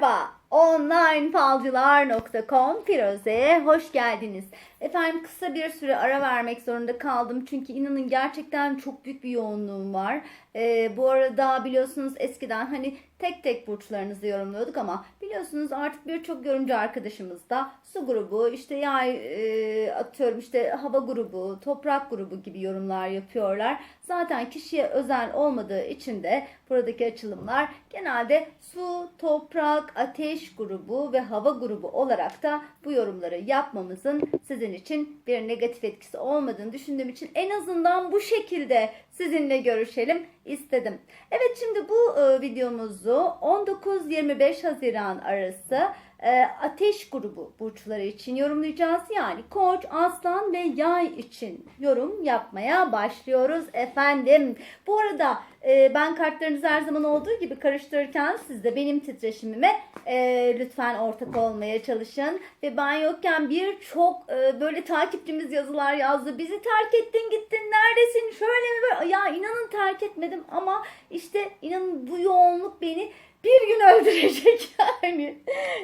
Merhaba, onlinefalcılar.com Firuze'ye hoş geldiniz. Efendim kısa bir süre ara vermek zorunda kaldım çünkü inanın gerçekten çok büyük bir yoğunluğum var. Ee, bu arada biliyorsunuz eskiden hani tek tek burçlarınızı yorumluyorduk ama biliyorsunuz artık birçok yorumcu arkadaşımız da su grubu, işte yay e, atıyorum işte hava grubu, toprak grubu gibi yorumlar yapıyorlar. Zaten kişiye özel olmadığı için de buradaki açılımlar genelde su, toprak, ateş grubu ve hava grubu olarak da bu yorumları yapmamızın sizin için bir negatif etkisi olmadığını düşündüğüm için en azından bu şekilde sizinle görüşelim istedim. Evet şimdi bu e, videomuzu 19-25 Haziran arası e, ateş grubu burçları için yorumlayacağız. Yani koç, aslan ve yay için yorum yapmaya başlıyoruz efendim. Bu arada e, ben kartlarınızı her zaman olduğu gibi karıştırırken siz de benim titreşimime e, lütfen ortak olmaya çalışın. Ve ben yokken birçok e, böyle takipçimiz yazılar yazdı. Bizi terk ettin gittin neredesin şöyle mi böyle. Ya inanın terk etmedim ama işte inanın bu yoğunluk beni bir gün öldürecek yani.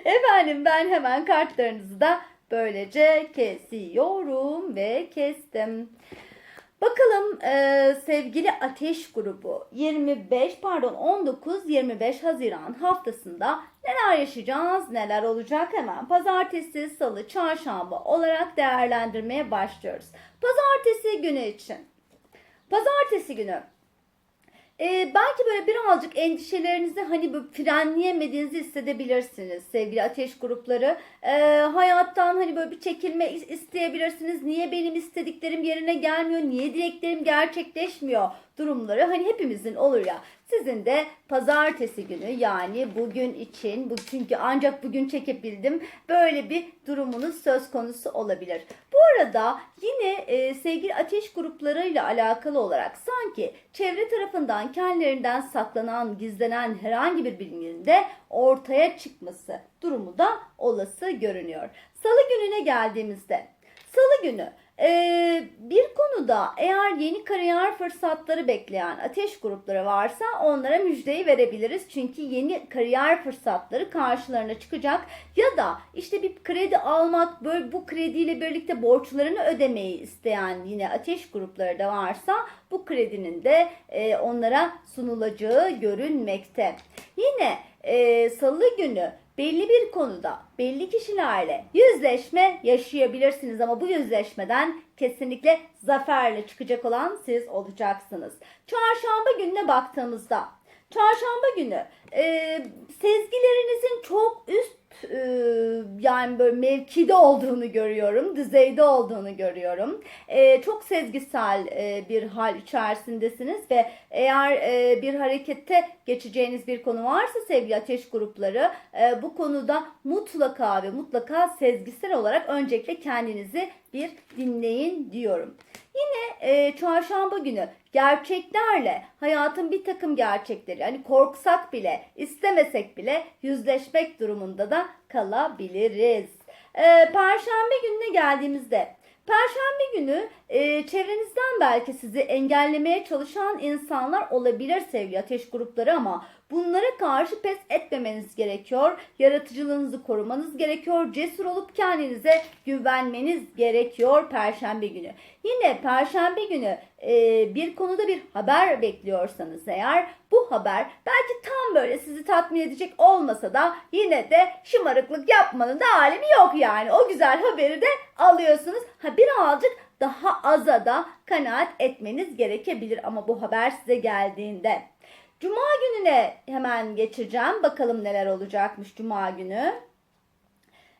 Efendim ben hemen kartlarınızı da böylece kesiyorum ve kestim. Bakalım e, sevgili Ateş grubu 25 pardon 19-25 Haziran haftasında neler yaşayacağız, neler olacak hemen pazartesi, salı, çarşamba olarak değerlendirmeye başlıyoruz. Pazartesi günü için. Pazartesi günü ee, belki böyle birazcık endişelerinizi hani böyle frenleyemediğinizi hissedebilirsiniz sevgili ateş grupları. Ee, hayattan hani böyle bir çekilme is- isteyebilirsiniz. Niye benim istediklerim yerine gelmiyor? Niye dileklerim gerçekleşmiyor? Durumları hani hepimizin olur ya. Sizin de pazartesi günü yani bugün için bu çünkü ancak bugün çekebildim böyle bir durumunuz söz konusu olabilir. Bu arada yine e, sevgili ateş gruplarıyla alakalı olarak sanki çevre tarafından kendilerinden saklanan, gizlenen herhangi bir bilginin de ortaya çıkması durumu da olası görünüyor. Salı gününe geldiğimizde Salı günü ee, bir konuda eğer yeni kariyer fırsatları bekleyen ateş grupları varsa onlara müjdeyi verebiliriz. Çünkü yeni kariyer fırsatları karşılarına çıkacak. Ya da işte bir kredi almak, böyle bu krediyle birlikte borçlarını ödemeyi isteyen yine ateş grupları da varsa bu kredinin de e, onlara sunulacağı görünmekte. Yine e, salı günü belli bir konuda belli kişilerle yüzleşme yaşayabilirsiniz ama bu yüzleşmeden kesinlikle zaferle çıkacak olan siz olacaksınız. Çarşamba gününe baktığımızda çarşamba günü e, sezgilerinizin çok üst e, yani böyle mevkide olduğunu görüyorum, düzeyde olduğunu görüyorum. E, çok sezgisel e, bir hal içerisindesiniz ve eğer e, bir harekette geçeceğiniz bir konu varsa sevgili ateş grupları e, bu konuda mutlaka ve mutlaka sezgisel olarak öncelikle kendinizi bir dinleyin diyorum. Yine e, çarşamba günü gerçeklerle hayatın bir takım gerçekleri hani korksak bile istemesek bile yüzleşmek durumunda da kalabiliriz. E, Perşembe gününe geldiğimizde Perşembe günü e, çevrenizden belki sizi engellemeye çalışan insanlar olabilir sevgili ateş grupları ama bunlara karşı pes etmemeniz gerekiyor. Yaratıcılığınızı korumanız gerekiyor. Cesur olup kendinize güvenmeniz gerekiyor Perşembe günü. Yine Perşembe günü e, bir konuda bir haber bekliyorsanız eğer bu haber belki tam böyle sizi tatmin edecek olmasa da yine de şımarıklık yapmanın da alemi yok yani. O güzel haberi de alıyorsunuz. Ha birazcık daha aza da kanaat etmeniz gerekebilir ama bu haber size geldiğinde. Cuma gününe hemen geçeceğim. Bakalım neler olacakmış Cuma günü.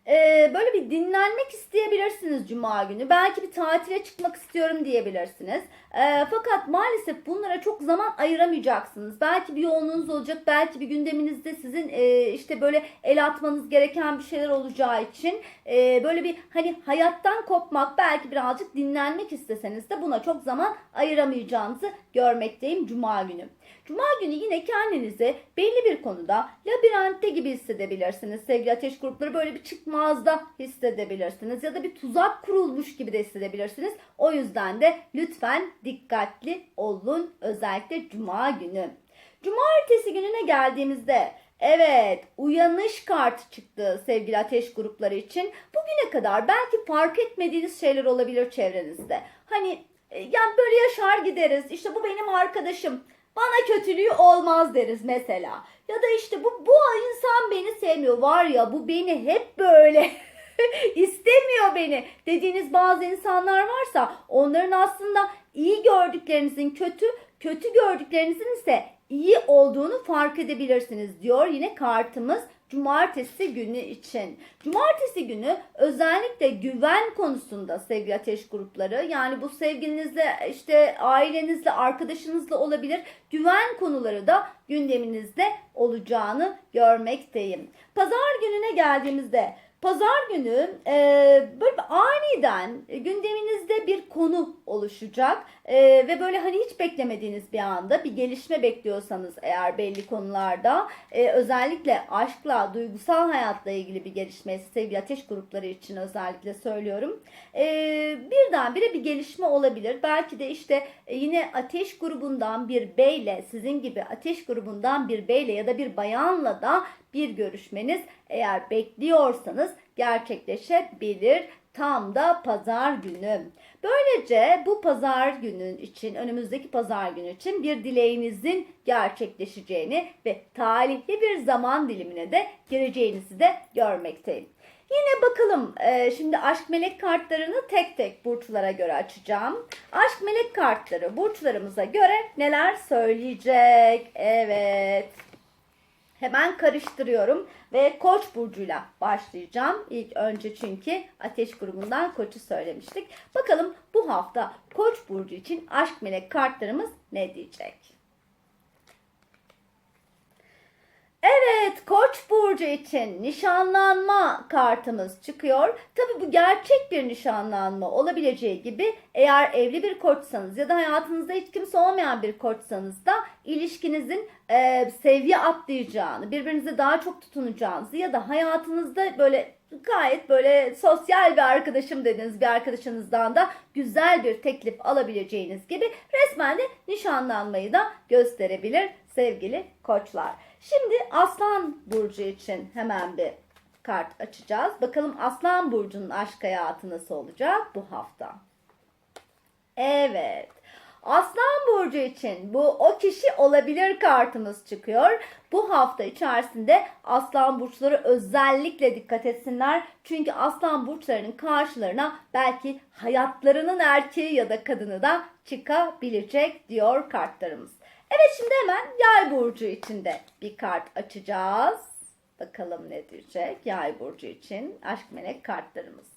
Ee, böyle bir dinlenmek isteyebilirsiniz Cuma günü. Belki bir tatile çıkmak istiyorum diyebilirsiniz. Ee, fakat maalesef bunlara çok zaman ayıramayacaksınız. Belki bir yoğunluğunuz olacak. Belki bir gündeminizde sizin e, işte böyle el atmanız gereken bir şeyler olacağı için e, böyle bir hani hayattan kopmak belki birazcık dinlenmek isteseniz de buna çok zaman ayıramayacağınızı görmekteyim Cuma günü. Cuma günü yine kendinizi belli bir konuda labirentte gibi hissedebilirsiniz. Sevgili ateş grupları böyle bir çıkmazda hissedebilirsiniz. Ya da bir tuzak kurulmuş gibi de hissedebilirsiniz. O yüzden de lütfen dikkatli olun özellikle Cuma günü. Cumartesi gününe geldiğimizde Evet, uyanış kartı çıktı sevgili ateş grupları için. Bugüne kadar belki fark etmediğiniz şeyler olabilir çevrenizde. Hani e, yani böyle yaşar gideriz. İşte bu benim arkadaşım. Bana kötülüğü olmaz deriz mesela. Ya da işte bu bu insan beni sevmiyor. Var ya bu beni hep böyle istemiyor beni dediğiniz bazı insanlar varsa onların aslında iyi gördüklerinizin kötü, kötü gördüklerinizin ise iyi olduğunu fark edebilirsiniz diyor yine kartımız cumartesi günü için. Cumartesi günü özellikle güven konusunda sevgili ateş grupları yani bu sevgilinizle işte ailenizle arkadaşınızla olabilir güven konuları da gündeminizde olacağını görmekteyim. Pazar gününe geldiğimizde Pazar günü e, böyle aniden gündeminizde bir konu oluşacak e, ve böyle hani hiç beklemediğiniz bir anda bir gelişme bekliyorsanız eğer belli konularda e, özellikle aşkla, duygusal hayatla ilgili bir gelişme sevgili ateş grupları için özellikle söylüyorum. E, birdenbire bir gelişme olabilir. Belki de işte e, yine ateş grubundan bir beyle sizin gibi ateş grubundan bir beyle ya da bir bayanla da bir görüşmeniz eğer bekliyorsanız gerçekleşebilir tam da pazar günü. Böylece bu pazar günün için önümüzdeki pazar günü için bir dileğinizin gerçekleşeceğini ve talihli bir zaman dilimine de gireceğinizi de görmekteyim. Yine bakalım e, şimdi aşk melek kartlarını tek tek burçlara göre açacağım. Aşk melek kartları burçlarımıza göre neler söyleyecek? Evet. Hemen karıştırıyorum ve Koç burcuyla başlayacağım. İlk önce çünkü Ateş grubundan Koç'u söylemiştik. Bakalım bu hafta Koç burcu için aşk melek kartlarımız ne diyecek? Evet, Koç burcu için nişanlanma kartımız çıkıyor. Tabi bu gerçek bir nişanlanma olabileceği gibi eğer evli bir koçsanız ya da hayatınızda hiç kimse olmayan bir koçsanız da ilişkinizin e, seviye atlayacağını, birbirinize daha çok tutunacağınızı ya da hayatınızda böyle gayet böyle sosyal bir arkadaşım dediğiniz bir arkadaşınızdan da güzel bir teklif alabileceğiniz gibi resmen de nişanlanmayı da gösterebilir sevgili koçlar. Şimdi Aslan Burcu için hemen bir kart açacağız. Bakalım Aslan Burcu'nun aşk hayatı nasıl olacak bu hafta? Evet. Aslan Burcu için bu o kişi olabilir kartımız çıkıyor. Bu hafta içerisinde Aslan Burçları özellikle dikkat etsinler. Çünkü Aslan Burçlarının karşılarına belki hayatlarının erkeği ya da kadını da çıkabilecek diyor kartlarımız. Evet şimdi hemen Yay Burcu için de bir kart açacağız. Bakalım ne diyecek Yay Burcu için aşk melek kartlarımız.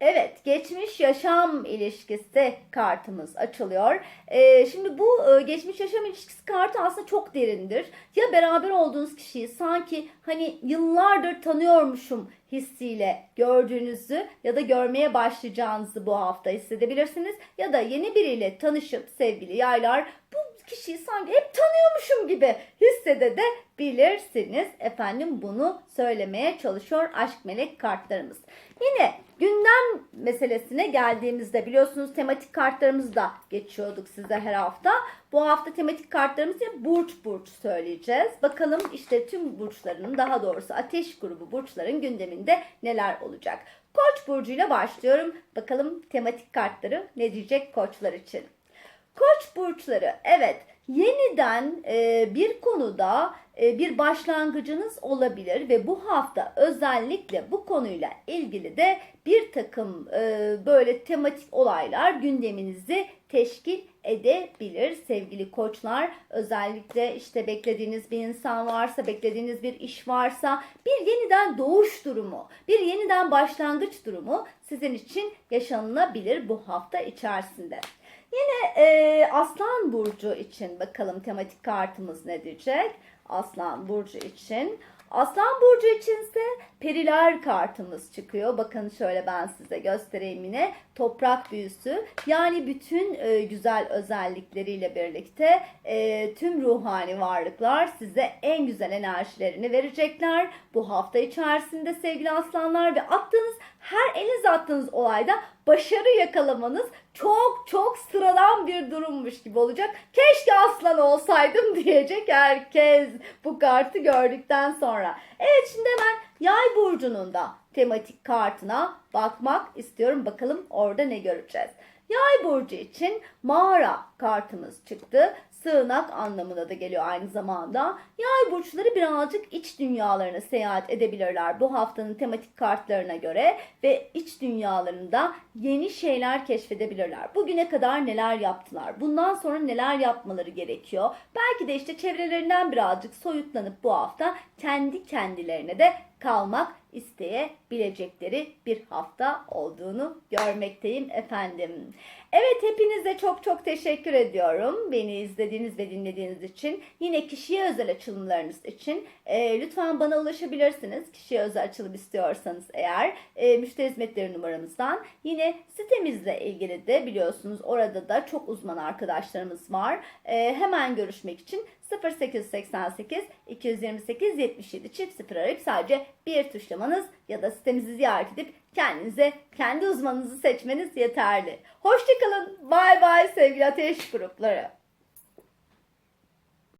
Evet, geçmiş yaşam ilişkisi kartımız açılıyor. Ee, şimdi bu e, geçmiş yaşam ilişkisi kartı aslında çok derindir. Ya beraber olduğunuz kişiyi sanki hani yıllardır tanıyormuşum hissiyle gördüğünüzü ya da görmeye başlayacağınızı bu hafta hissedebilirsiniz. Ya da yeni biriyle tanışıp sevgili yaylar bu kişiyi sanki hep tanıyormuşum gibi hissedebilirsiniz. Efendim bunu söylemeye çalışıyor aşk melek kartlarımız. Yine gündem meselesine geldiğimizde biliyorsunuz tematik kartlarımızı da geçiyorduk size her hafta. Bu hafta tematik kartlarımızı burç burç söyleyeceğiz. Bakalım işte tüm burçların daha doğrusu ateş grubu burçların gündeminde neler olacak. Koç burcuyla başlıyorum. Bakalım tematik kartları ne diyecek koçlar için. Koç burçları evet yeniden e, bir konuda e, bir başlangıcınız olabilir ve bu hafta özellikle bu konuyla ilgili de bir takım e, böyle tematik olaylar gündeminizi teşkil edebilir sevgili koçlar. Özellikle işte beklediğiniz bir insan varsa, beklediğiniz bir iş varsa bir yeniden doğuş durumu, bir yeniden başlangıç durumu sizin için yaşanılabilir bu hafta içerisinde. Yine e, Aslan Burcu için bakalım tematik kartımız ne diyecek? Aslan Burcu için. Aslan Burcu içinse periler kartımız çıkıyor. Bakın şöyle ben size göstereyim yine. Toprak büyüsü. Yani bütün e, güzel özellikleriyle birlikte e, tüm ruhani varlıklar size en güzel enerjilerini verecekler. Bu hafta içerisinde sevgili aslanlar ve attığınız her eliniz attığınız olayda başarı yakalamanız çok çok sıradan bir durummuş gibi olacak. Keşke aslan olsaydım diyecek herkes bu kartı gördükten sonra. Evet şimdi hemen yay burcunun da tematik kartına bakmak istiyorum. Bakalım orada ne göreceğiz. Yay burcu için mağara kartımız çıktı. Sığınak anlamına da geliyor aynı zamanda. Yay burçları birazcık iç dünyalarına seyahat edebilirler bu haftanın tematik kartlarına göre ve iç dünyalarında yeni şeyler keşfedebilirler. Bugüne kadar neler yaptılar? Bundan sonra neler yapmaları gerekiyor? Belki de işte çevrelerinden birazcık soyutlanıp bu hafta kendi kendilerine de kalmak isteyebilecekleri bir hafta olduğunu görmekteyim efendim. Evet hepinize çok çok teşekkür ediyorum. Beni izlediğiniz ve dinlediğiniz için. Yine kişiye özel açılımlarınız için e, lütfen bana ulaşabilirsiniz. Kişiye özel açılım istiyorsanız eğer e, müşteri hizmetleri numaramızdan. Yine sitemizle ilgili de biliyorsunuz orada da çok uzman arkadaşlarımız var. E, hemen görüşmek için 0888 228 77 çift sıfır arayıp sadece bir tuşlamanız ya da sitemizi ziyaret edip kendinize kendi uzmanınızı seçmeniz yeterli. Hoşçakalın. Bay bay sevgili ateş grupları.